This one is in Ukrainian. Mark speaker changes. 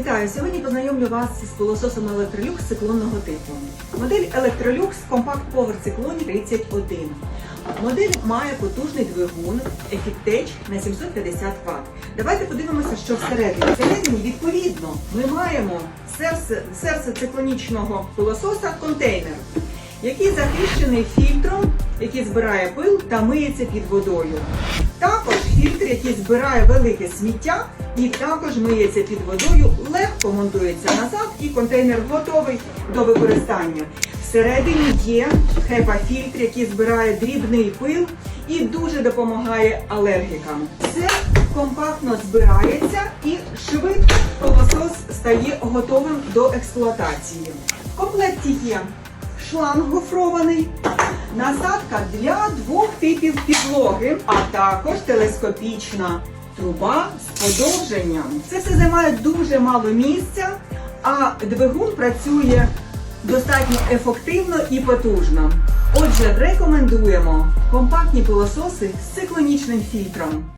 Speaker 1: Вітаю! Сьогодні познайомлю вас з пилососом Electrolux циклонного типу. Модель Compact Power Cyclone 31. Модель має потужний двигун Effectech на 750 Вт. Давайте подивимося, що всередині. Всередині, відповідно, ми маємо серце, серце циклонічного пилососа контейнер, який захищений фільтром, який збирає пил та миється під водою. Також фільтр, який збирає велике сміття і також миється під водою, легко монтується назад і контейнер готовий до використання. Всередині є хепа-фільтр, який збирає дрібний пил і дуже допомагає алергікам. Все компактно збирається і швидко пилосос стає готовим до експлуатації. В комплекті є шланг гофрований, насадка для двох типів підлоги, а також телескопічна труба з подовженням. Це все займає дуже мало місця, а двигун працює достатньо ефективно і потужно. Отже, рекомендуємо компактні пилососи з циклонічним фільтром.